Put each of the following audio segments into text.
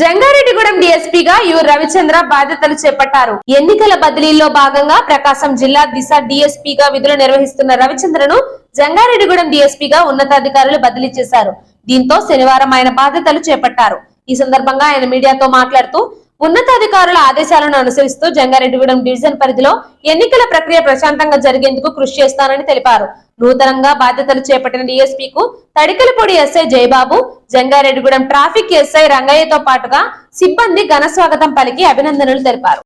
Jangareddygudem డీఎస్పీగా you Ravichandra బాధ్యతలు చేపట్టారు. ఎన్నికల బదిలీలో భాగంగా ప్రకాశం జిల్లా దిశ డీఎస్పీగా విధులు నిర్వహిస్తున్న రవిచంద్రను జంగారెడ్డిగూడెం డీఎస్పీగా ఉన్నతాధికారులు బదిలీ చేశారు. దీంతో శనివారం ఆయన బాధ్యతలు చేపట్టారు. ఈ సందర్భంగా ఆయన మీడియాతో మాట్లాడుతూ ఉన్నతాధికారుల ఆదేశాలను అనుసరిస్తూ జంగారెడ్డిగూడెం డివిజన్ పరిధిలో ఎన్నికల ప్రక్రియ ప్రశాంతంగా జరిగేందుకు కృషి చేస్తానని తెలిపారు. నూతనంగా బాధ్యతలు చేపట్టిన డీఎస్పీకు Tadikalapudi SI Jayababu Jangareddygudem traffic SI రంగయ్యతో పాటుగా సిబ్బంది ఘన స్వాగతం పలికి అభినందనలు తెలిపారు.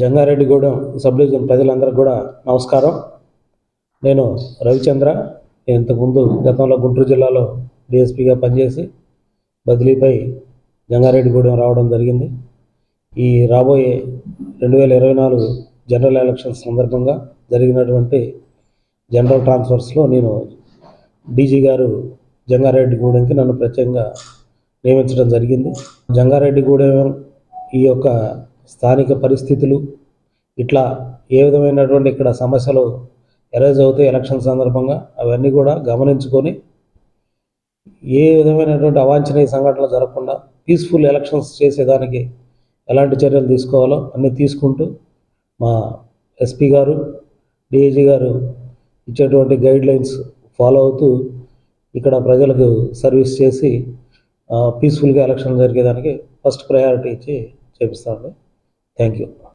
జంగారెడ్డిగూడెం సబ్ డివిజన్ ప్రజలందరికీ కూడా నమస్కారం. నేను రవిచంద్ర. నేను ఇంతకుముందు గతంలో గుంటూరు జిల్లాలో డిఎస్పీగా పనిచేసి బదిలీపై జంగారెడ్డిగూడెం రావడం జరిగింది. ఈ రాబోయే రెండు వేల ఇరవై నాలుగు జనరల్ ఎలక్షన్స్ సందర్భంగా జరిగినటువంటి జనరల్ ట్రాన్స్ఫర్స్లో నేను డీజీ గారు జంగారెడ్డిగూడెంకి నన్ను ప్రత్యేకంగా నియమించడం జరిగింది. జంగారెడ్డిగూడెం ఈ యొక్క స్థానిక పరిస్థితులు ఇట్లా ఏ విధమైనటువంటి ఇక్కడ సమస్యలు ఎరైజ్ అవుతాయి ఎలక్షన్ సందర్భంగా అవన్నీ కూడా గమనించుకొని ఏ విధమైనటువంటి అవాంఛనీయ సంఘటనలు జరగకుండా పీస్ఫుల్ ఎలక్షన్స్ చేసేదానికి ఎలాంటి చర్యలు తీసుకోవాలో అన్నీ తీసుకుంటూ మా ఎస్పీ గారు డిఐజీ గారు ఇచ్చేటువంటి గైడ్ లైన్స్ ఫాలో అవుతూ ఇక్కడ ప్రజలకు సర్వీస్ చేసి పీస్ఫుల్గా ఎలక్షన్ జరిగేదానికి ఫస్ట్ ప్రయారిటీ ఇచ్చి చేపిస్తామండి. Thank you